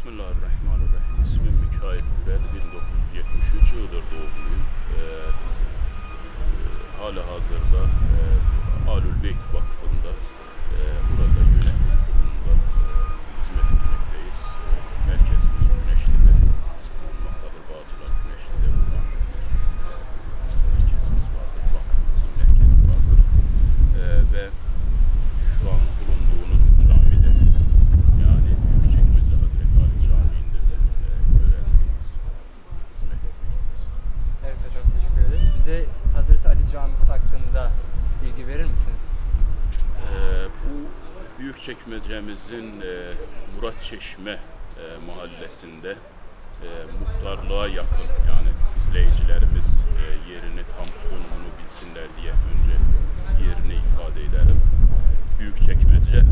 Bismillahirrahmanirrahim. İsmim Mikail Gürel, 1973 Iğdır doğumluyum. Ee, e, hala hazırda e, Alül Beyt Vakfı'nda Bize Hazreti Ali Camisi hakkında bilgi verir misiniz? Ee, bu büyük çekmecemizin e, Murat Çeşme e, mahallesinde e, muhtarlığa yakın yani izleyicilerimiz e, yerini tam konumunu bilsinler diye önce yerini ifade edelim. Büyük çekmece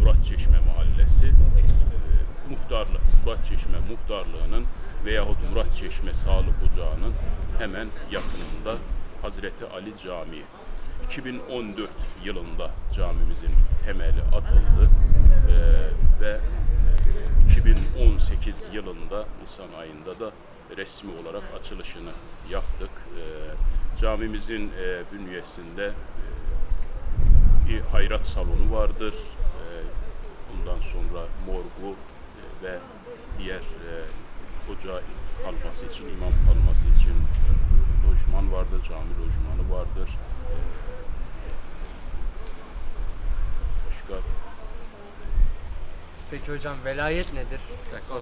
Murat Çeşme mahallesi e, muhtarlık Murat Çeşme muhtarlığının veyahut Murat Çeşme Sağlık Ocağı'nın hemen yakınında Hazreti Ali Camii 2014 yılında camimizin temeli atıldı Ee, ve e, 2018 yılında Nisan ayında da resmi olarak açılışını yaptık. Ee, camimizin e, bünyesinde e, bir hayrat salonu vardır. Ee, bundan sonra morgu e, ve diğer e, hoca kalması için, imam kalması için lojman vardır, cami lojmanı vardır. Başka Peki hocam velayet nedir?